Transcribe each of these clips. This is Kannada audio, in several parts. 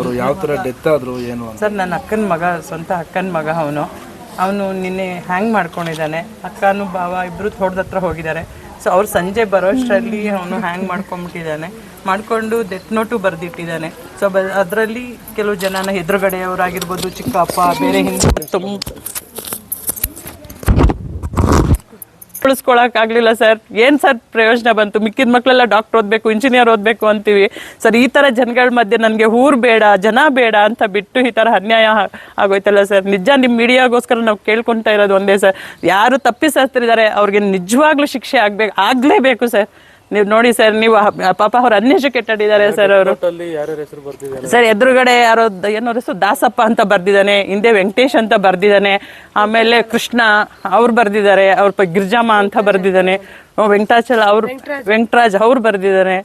ಅವರು ಯಾವ ಥರ ಡೆತ್ ಆದ್ರು ಏನು ಅಂತ. ಸರ್ ನನ್ನ ಅಕ್ಕನ ಮಗ ಸ್ವಂತ ಅಕ್ಕನ ಮಗ ಅವನು. ಅವನು ನಿನ್ನೆ ಹ್ಯಾಂಗ್ ಮಾಡ್ಕೊಂಡಿದ್ದಾನೆ. ಅಕ್ಕನು ಭಾವ ಇಬ್ಬರು ತೋಟದ ಹತ್ರ ಹೋಗಿದ್ದಾರೆ. ಸೊ ಅವ್ರು ಸಂಜೆ ಬರೋಷ್ಟರಲ್ಲಿ ಅವನು ಹ್ಯಾಂಗ್ ಮಾಡ್ಕೊಂಡ್ಬಿಟ್ಟಿದ್ದಾನೆ. ಮಾಡ್ಕೊಂಡು ಡೆತ್ ನೋಟು ಬರೆದಿಟ್ಟಿದ್ದಾನೆ. ಸೊ ಬ ಅದರಲ್ಲಿ ಕೆಲವು ಜನನ ಎದುರುಗಡೆಯವರಾಗಿರ್ಬೋದು ಚಿಕ್ಕಪ್ಪ ಬೇರೆ ಹಿಂದೆ ತುಂಬ ಉಳಿಸ್ಕೊಳಕ್ ಆಗ್ಲಿಲ್ಲ ಸರ್. ಏನ್ ಸರ್ ಪ್ರಯೋಜನ ಬಂತು? ಮಿಕ್ಕಿದ ಮಕ್ಕಳೆಲ್ಲ ಡಾಕ್ಟರ್ ಓದ್ಬೇಕು ಇಂಜಿನಿಯರ್ ಓದ್ಬೇಕು ಅಂತೀವಿ. ಸರ್, ಈ ತರ ಜನಗಳ ಮಧ್ಯೆ ನನಗೆ ಊರ್ ಬೇಡ, ಜನ ಬೇಡ ಅಂತ ಬಿಟ್ಟು ಈ ತರ ಅನ್ಯಾಯ ಆಗೋಯ್ತಲ್ಲ ಸರ್. ನಿಜ ನಿಮ್ಮ ಮೀಡಿಯಾಗೋಸ್ಕರ ನಾವು ಕೇಳ್ಕೊಂತ ಇರೋದು ಒಂದೇ ಸರ್. ಯಾರು ತಪ್ಪಿಸ್ತಿದ್ದಾರೆ ಅವ್ರಿಗೆ ನಿಜವಾಗ್ಲೂ ಶಿಕ್ಷೆ ಆಗ್ಬೇಕು, ಆಗ್ಲೇಬೇಕು ಸರ್. ನೀವು ನೋಡಿ ಸರ್ ನೀವು ಪಾಪ ಅವ್ರು ಅನ್ಎಜುಕೇಟೆಡ್ ಇದ್ದಾರೆ ಸರ್ ಅವರು. ಸರ್ ಎದುರುಗಡೆ ಯಾರೋ ದ- ಏನೋ ಹೆಸರು ದಾಸಪ್ಪ ಅಂತ ಬರ್ದಿದ್ದಾನೆ ಹಿಂದೆ ವೆಂಕಟೇಶ್ ಅಂತ ಬರ್ದಿದ್ದಾನೆ ಆಮೇಲೆ ಕೃಷ್ಣ ಅವ್ರು ಬರ್ದಿದ್ದಾರೆ ಅವ್ರ ಪ ಗಿರ್ಜಾಮ ಅಂತ ಬರ್ದಿದ್ದಾನೆ. ವೆಂಕಟಾಚಲ ಅವ್ರು ವೆಂಕಟರಾಜ್ ಅವ್ರು ಬರ್ದಿದ್ದಾರೆ.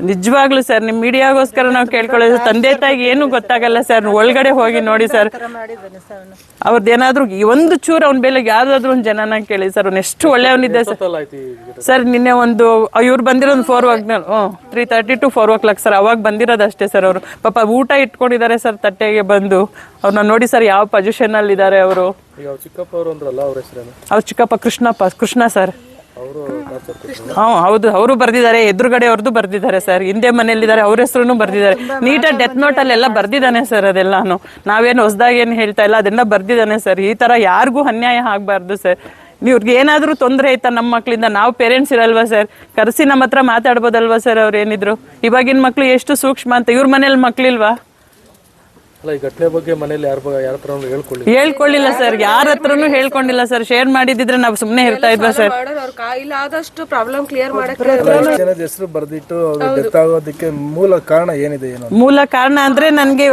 ನಿಜವಾಗ್ಲೂ ಸರ್ ನಿಮ್ಮ ಮೀಡಿಯಾಗೋಸ್ಕರ ನಾವು ಕೇಳ್ಕೊಳ್ಳೋದು ತಂದೆ ತಾಯಿಗೆ ಏನು ಗೊತ್ತಾಗಲ್ಲ ಸರ್ ಒಳಗಡೆ ಹೋಗಿ ನೋಡಿ ಸರ್. ಅವ್ರದ್ದು ಏನಾದ್ರು ಒಂದು ಚೂರು ಅವ್ನ ಬೆಲೆ ಯಾವ್ದಾದ್ರು ಒಂದು ಜನನ ಕೇಳಿ ಸರ್ ಅವ್ನು ಎಷ್ಟು ಒಳ್ಳೆಯವನಿದ್ದೆ ಸರ್. ಸರ್ ನಿನ್ನೆ ಒಂದು ಇವ್ರು ಬಂದಿರೋದು ಫೋರ್ ವಾಕ್ ಹ್ಞೂ three thirty to four o'clock sir ಅವಾಗ ಬಂದಿರೋದು ಅಷ್ಟೇ ಸರ್ ಅವರು. ಪಾಪ ಊಟ ಇಟ್ಕೊಂಡಿದ್ದಾರೆ ಸರ್ ತಟ್ಟೆಗೆ ಬಂದು. ಅವ್ರನ್ನ ನೋಡಿ ಸರ್ ಯಾವ ಪೊಸಿಷನ್ ಅಲ್ಲಿ ಇದ್ದಾರೆ ಅವರು ಅವ್ರ ಚಿಕ್ಕಪ್ಪ ಕೃಷ್ಣಪ್ಪ ಕೃಷ್ಣ ಸರ್. ಅವರು ಹೌದು ಅವರು ಬರ್ದಿದ್ದಾರೆ ಎದುರುಗಡೆ ಅವ್ರದ್ದು ಬರ್ದಿದ್ದಾರೆ ಸರ್. ಹಿಂದೆ ಮನೆಯಲ್ಲಿದ್ದಾರೆ ಅವ್ರ ಹೆಸರು ಬರ್ದಿದ್ದಾರೆ. ನೀಟಾಗಿ ಡೆತ್ ನೋಟ್ ಅಲ್ಲೆಲ್ಲ ಬರ್ದಿದ್ದಾನೆ ಸರ್ ಅದೆಲ್ಲಾನು. ನಾವೇನು ಹೊಸದಾಗಿ ಏನು ಹೇಳ್ತಾ ಇಲ್ಲ ಅದೆಲ್ಲ ಬರ್ದಿದ್ದಾನೆ ಸರ್ ಈ ತರ ಯಾರಿಗೂ ಅನ್ಯಾಯ ಆಗ್ಬಾರ್ದು ಸರ್ ಇವ್ರಿಗೆ ಏನಾದರೂ ತೊಂದರೆ ಆಯ್ತಾ ನಮ್ಮ ಮಕ್ಕಳಿಂದ ನಾವು ಪೇರೆಂಟ್ಸ್ ಇರಲ್ವಾ ಸರ್ ಕರೆಸಿ ನಮ್ಮ ಹತ್ರ ಮಾತಾಡ್ಬೋದಲ್ವಾ ಸರ್ ಅವ್ರು ಏನಿದ್ರು? ಇವಾಗಿನ ಮಕ್ಳು ಎಷ್ಟು ಸೂಕ್ಷ್ಮ ಅಂತ ಇವ್ರ ಮನೇಲಿ ಮಕ್ಳಿಲ್ವಾ? ಅಲ್ಲ ಈ ಘಟನೆ ಬಗ್ಗೆ ಮನೇಲಿ ಯಾರ ಯಾರ ಹತ್ರ ಹೇಳ್ಕೊಳ್ಳಿ ಹೇಳ್ಕೊಳ್ಳಿಲ್ಲ ಸರ್ ಯಾರ ಹತ್ರನು ಹೇಳ್ಕೊಂಡಿಲ್ಲ ಸರ್ ಶೇರ್ ಮಾಡಿದಿದ್ರೆ ನಾವು ಸುಮ್ಮನೆ ಹೇಳ್ತಾ ಇದ್ವಾ ಸರ್ ಮಾಡೋರು ಅವ್ರ ಕೈಲಾದಷ್ಟು ಪ್ರಾಬ್ಲಮ್ ಕ್ಲಿಯರ್ ಮಾಡಕ್ಕೆ ಜನದ ಹೆಸರು ಬರ್ದಿಟ್ಟು ಅವ್ರು ಡೆತ್ ಆಗೋದಕ್ಕೆ ಮೂಲ ಕಾರಣ ಏನಿದೆ ಏನು ಮೂಲ ಕಾರಣ ಅಂದ್ರೆ ನನಗೆ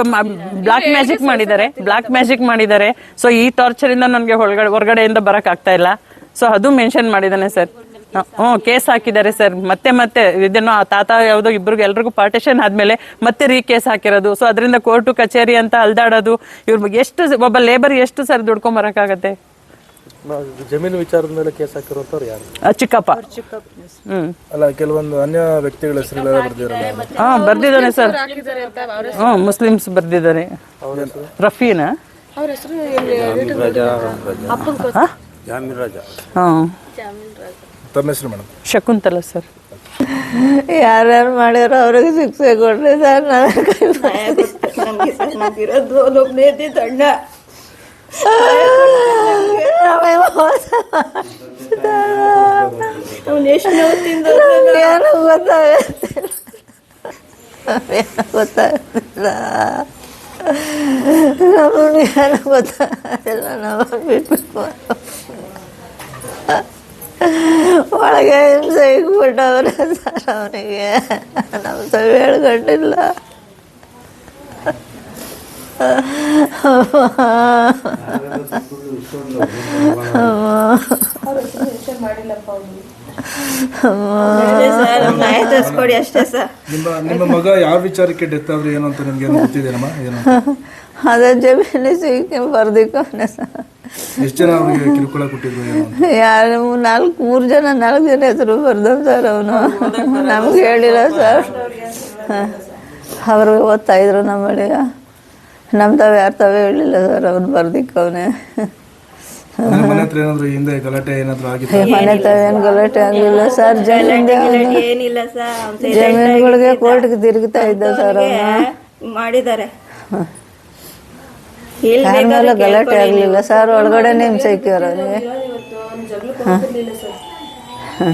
ಬ್ಲಾಕ್ ಮ್ಯಾಜಿಕ್ ಮಾಡಿದ್ದಾರೆ. ಬ್ಲಾಕ್ ಮ್ಯಾಜಿಕ್ ಮಾಡಿದ್ದಾರೆ. ಸೊ ಈ ಟಾರ್ಚರ್ ಇಂದ ನನಗೆ ಹೊರಗಡೆ ಹೊರಗಡೆಯಿಂದ ಬರಕ್ ಆಗ್ತಾ ಇಲ್ಲ. ಸೊ ಅದು ಮೆನ್ಷನ್ ಮಾಡಿದಾನೆ ಸರ್ ಹ್ಞೂ ಕೇಸ್ ಹಾಕಿದ್ದಾರೆ ಸರ್. ಮತ್ತೆ ಮತ್ತೆ ಇದನ್ನು ಆ ತಾತ ಯಾವುದೋ ಇಬ್ಬರಿಗೆ ಎಲ್ರಿಗೂ ಪಾರ್ಟೇಷನ್ ಆದ್ಮೇಲೆ ಮತ್ತೆ ರೀ ಕೇಸ್ ಹಾಕಿರೋದು. ಸೊ ಅದರಿಂದ ಕೋರ್ಟು ಕಚೇರಿ ಅಂತ ಅಲ್ದಾಡೋದು. ಇವ್ರ ಎಷ್ಟು ಒಬ್ಬ ಲೇಬರ್ ಎಷ್ಟು ಸರ್ ದುಡ್ಕೊಂಬರಕ್ಕಾಗತ್ತೆ ಜಮೀನು ವಿಚಾರದ ಮೇಲೆ ಕೇಸ್ ಹಾಕಿರೋರು ಯಾರು? ಚಿಕ್ಕಪ್ಪ. ಹ್ಮ್. ಅಲ್ಲ ಕೆಲವೊಂದು ಅನ್ಯ ವ್ಯಕ್ತಿಗಳ ಹೆಸರುಗಳೆಲ್ಲ ಬರ್ದಿರಲ್ಲ. ಹಾ ಬರ್ದಿದ್ದಾನೆ ಸರ್. ಹಾಕಿದ್ದಾರೆ ಅಂತ ಅವ್ರ ಹ್ಞೂ ಮುಸ್ಲಿಮ್ಸ್ ಹೆಸರು? ರಫೀನಾ? ಹೆಸರು ಹಾಂ? ತಮ್ಮ ಹೆಸರು ಮೇಡಮ್? ಶಕುಂತಲ ಸರ್. ಯಾರ್ಯಾರು ಮಾಡ್ಯಾರೋ ಅವ್ರಿಗೆ ಶಿಕ್ಷೆ ಕೊಡ್ರಿ ಸರ್ ನನ್ನ ಕೈ ನಮ್ಗಿರೋದು ಒಬ್ಬನೇ ಇದ್ದಿದ್ದು ಅಣ್ಣ ನಾವೇನೋ ಮೋಸ ಅವ್ನು ಎಷ್ಟು ನೋವು ತಿಂದ ಏನು ಗೊತ್ತಾಗತ್ತಿಲ್ಲ ಏನು ಗೊತ್ತಾಗತ್ತಿಲ್ಲ ನಮಗೆ ಏನು ಗೊತ್ತಾಗತ್ತಿಲ್ಲ ನಾವು ಬಿಟ್ಬಿಟ್ಟು ಒಳಗೆ ಹಿಂಸೆ ಇಟ್ಬಿಟ್ಟವ್ರೆ ಸರ್ ಅವನಿಗೆ ನಮ್ಮ ಸವಿ ಹೇಳ್ಕೊಂಡಿಲ್ಲ ನ್ಯಾಯ ತರಿಸ್ಕೊಡಿ ಅಷ್ಟೇ ಸರ್ ನಿಮ್ಮ ನಿಮ್ಮ ಮಗ ಯಾವ ವಿಚಾರಕ್ಕೆ ಡೆತ್ ಆದ್ರೆ ಏನು ಅಂತ ನಿಮ್ಗೆ ಏನು ಗೊತ್ತಿದೆಯಮ್ಮ ಏನು ಅದೇ ಜಮೀನು ಸಿಕ್ಕಿ ಬರ್ದಿಕ್ಕವನೆ ಸರ್. ಎಷ್ಟು ಜನ ಅವ್ರಿಗೆ ಕಿರುಕುಳ ಕೊಟ್ಟಿದ್ರು ಏನು ಅಂತ? ಯಾರು ನಾಲ್ಕು ಮೂರು ಜನ ನಾಲ್ಕು ಜನ ಹೆಸರು ಬರ್ದವ್ ಸರ್ ಅವನು. ನಮ್ಗೆ ಹೇಳಿಲ್ಲ ಸರ್. ಅವ್ರಿಗೆ ಓದ್ತಾ ಇದ್ರು ನಮ್ಮ ಬಳಿಗ ನಮ್ಮ ತಾವು ಯಾರು ತಾವೇ ಹೇಳಿಲ್ಲ ಸರ್ ಅವ್ನು ಬರ್ದಿಕ್ಕವನೇ ನಿಮ್ಮ ಮನೆ ಹತ್ರ ಏನಾದ್ರು ಹಿಂದೆ ಗಲಾಟೆ ಏನಾದ್ರು ಆಗಿತ್ತು? ಮನೆ ತಾವೇನು ಗಲಾಟೆ ಆಗಲಿಲ್ಲ ಸರ್ ಏನಿಲ್ಲ ಸರ್ ಜಮೀನುಗಳಿಗೆ ಕೋರ್ಟ್ಗೆ ತಿರುಗ್ತಾ ಇದ್ದ ಸರ್ ಅವನು. ಮಾಡಿದ್ದಾರೆ. ಮೇಲೆ ಗಲಾಟೆ ಆಗಲಿಲ್ಲ ಸರ್ ಒಳಗಡೆ ಹಿಂಸೆ ಅವನಿಗೆ ಹಾಂ.